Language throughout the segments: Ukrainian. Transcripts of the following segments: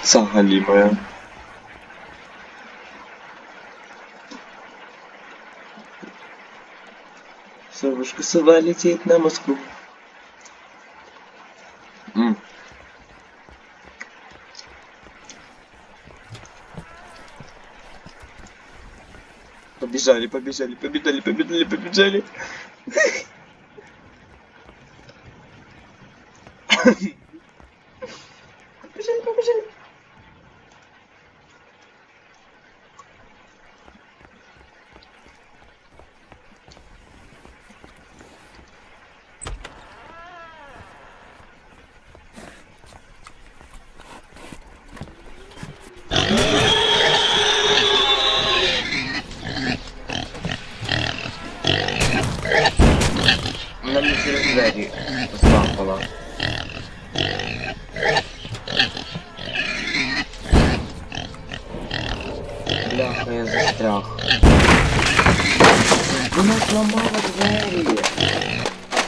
Овца галимая. Совушка сова летит на Москву. М. Побежали, побежали, побежали, побежали. Побежали, Бляха, я застряг. Вона зламала двері.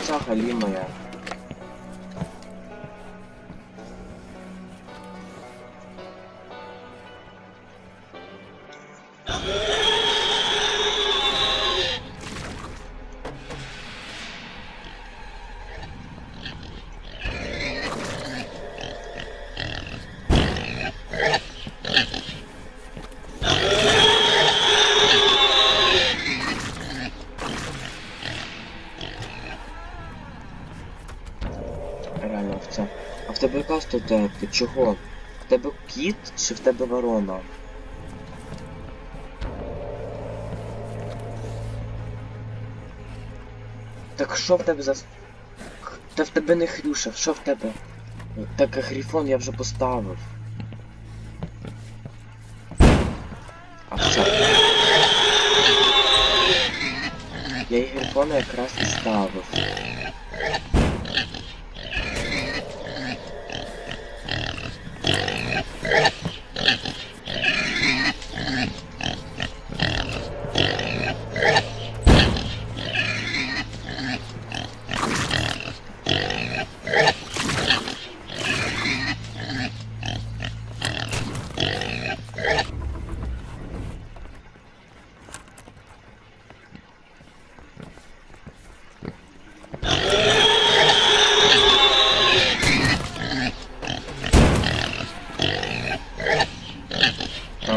Ця галімая. Стаття? Ти чого? В тебе кіт чи в тебе ворона? Так що в тебе за... Та в тебе не хрюша, що в тебе? Так грифон я вже поставив. А все. Я і грифона якраз і ставив.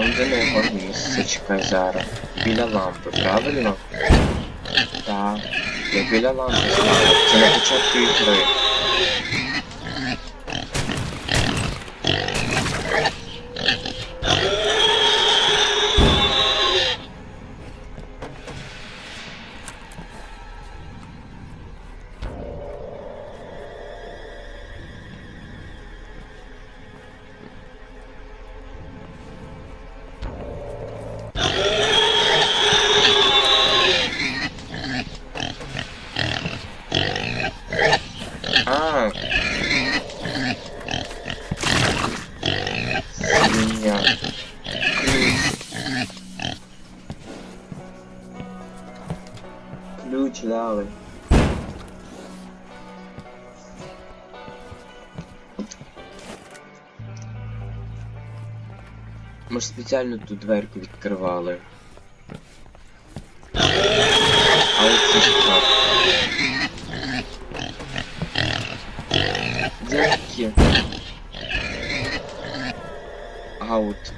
Quando não morrimos se casaram, Vila Lampa, bravo ele não. Tá, é Vila Lampa, você não tinha feito aí. Ключ дали. Ми ж спеціально ту дверку відкривали. Але це ж так. Дядьки. Аут.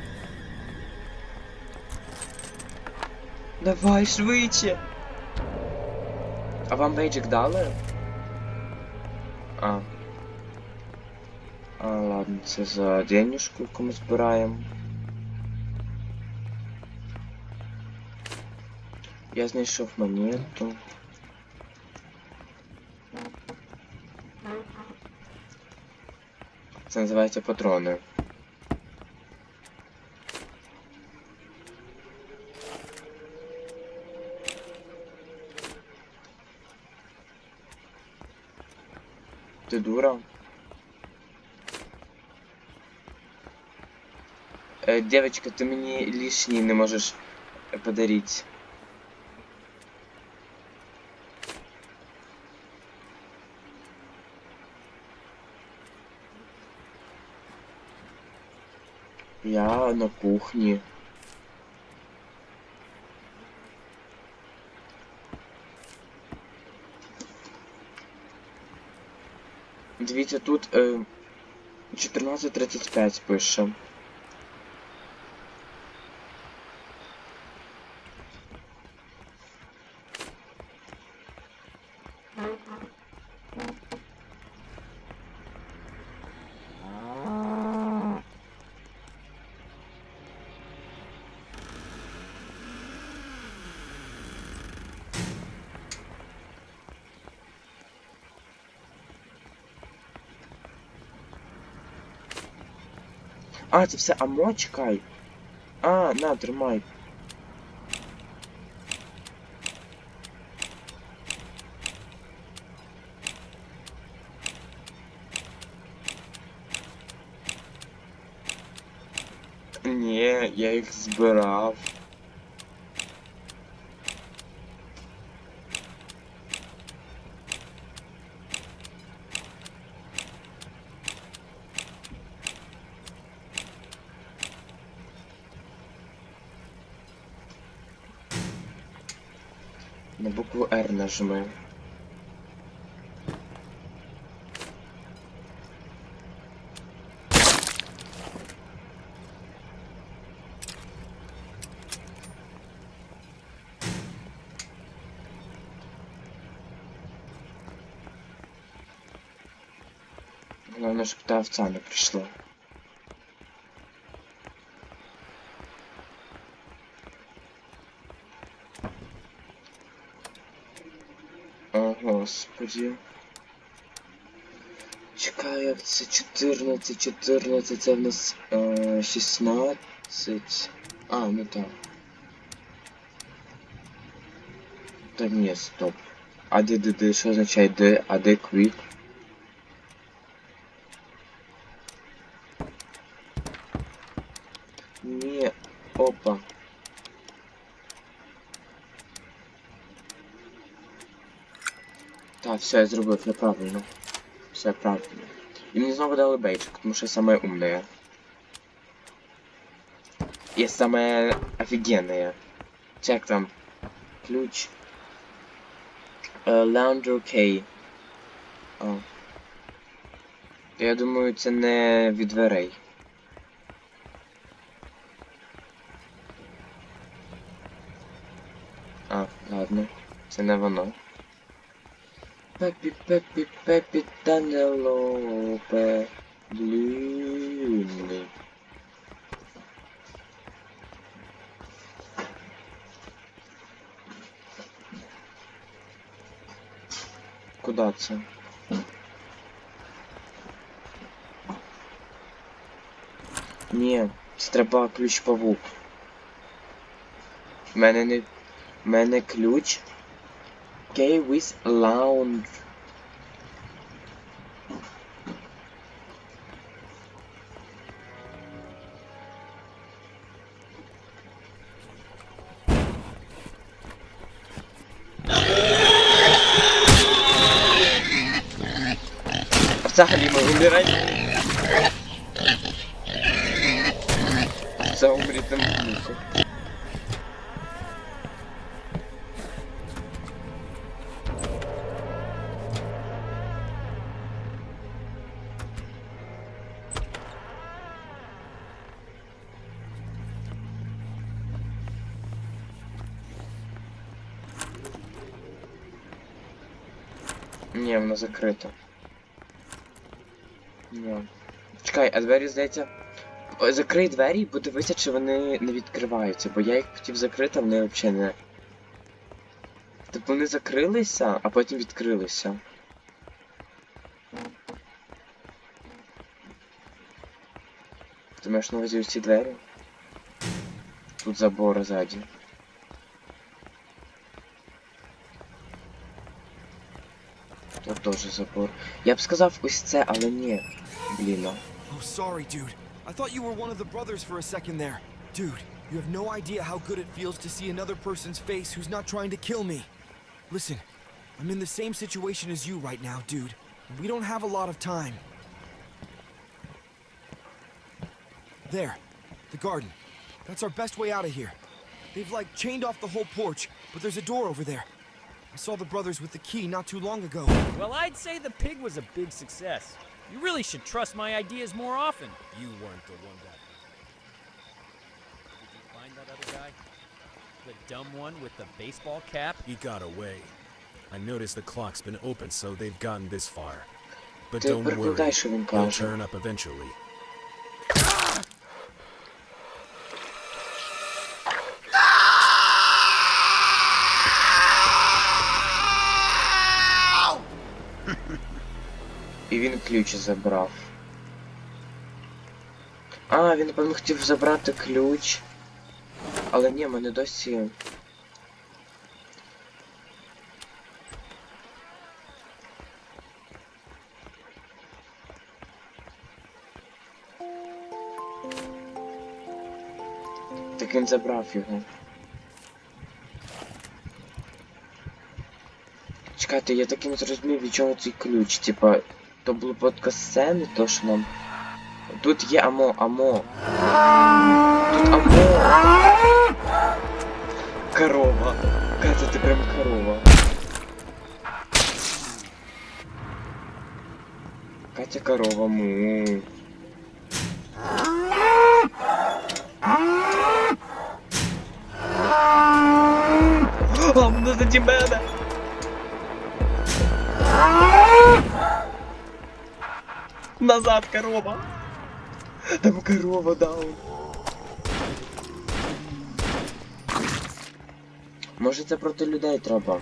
Давай швидше. А вам бейджик дали? А. А, ладно, це за денежку, яку ми збираємо. Я знайшов монету. Це називається патрони. Дура? Э, девочка, ты мне лишний не можешь подарить. Я на кухні. Дивіться, тут е, 14.35 пише. А, це все амо, чекай. А, на, тримай. Ні, я їх збирав. На букву R нажми. Головне, щоб та овця не прийшла. О, господи. Чекаю, це 14, 14, це в нас е, 16. А, ну так. Та ні, стоп. А де, де, де, що означає де, а де квік? Ні, опа. Так, все, я зробив, я правильно. Все правильно. І мені знову дали бейджик, тому що я самая умная. Я самая офигенная. Чек там. Ключ. Laundry K. О. Я думаю, це не від дверей. А, ладно. Це не воно. Пепі, пепі, пепі, Данелопе, Люні. Куда це? Ні, це треба ключ павук. В мене не. В мене ключ. okay with lounge. Pecah di mundur aja. Bisa memberi tempat закрито. Ні. Чекай, а двері, здається. Закрий двері і подивися, чи вони не відкриваються, бо я їх хотів закрити, а вони взагалі не. Тобто вони закрилися, а потім відкрилися. Ти маєш на увазі ці двері? Тут забор ззаді. Тут теж забор. Я б сказав ось це, але ні. Блін. ну. Oh, sorry, dude. I thought you were one of the brothers for a second there. Dude, you have no idea how good it feels to see another person's face who's not trying to kill me. Listen, I'm in the same situation as you right now, dude. and We don't have a lot of time. There. The garden. That's our best way out of here. They've like chained off the whole porch, but there's a door over there. I saw the brothers with the key not too long ago. Well, I'd say the pig was a big success. You really should trust my ideas more often. You weren't the one that... Did you find that other guy? The dumb one with the baseball cap? He got away. I noticed the clock's been open, so they've gotten this far. But don't worry, he'll turn up eventually. І він ключ забрав. А, він, напевно, хотів забрати ключ. Але ні, мене досі. Так він забрав його. Чекайте, я так і не зрозумів, від чого цей ключ. Типа, то под сцени, то що нам. Тут є амо, амо. Тут амо. Корова. Катя, ти прям корова. Катя корова, му. А, воно заді мене. Назад, корова. Там корова даун. Може це проти людей треба?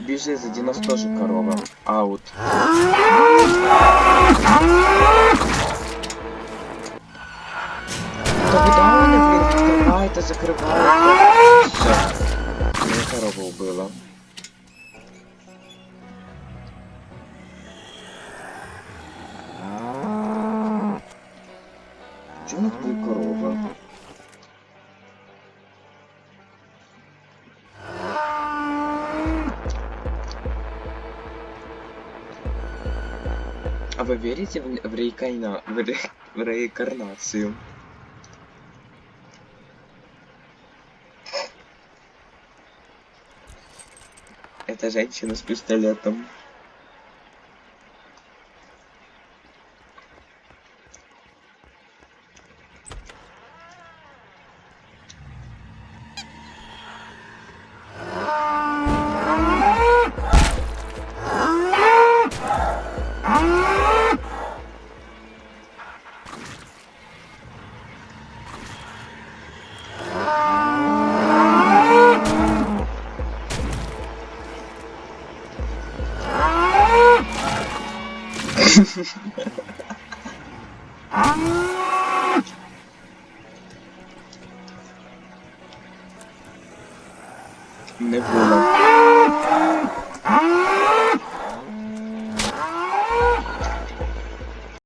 Біжи, заді нас теж корова. Аут. Та дауни, блін, закривайте. Все. Мене корова вбила. Чому тут були корови? А вы верите в, в, реинкарна... в, ре... в реинкарнацию? Это женщина с пистолетом. 아.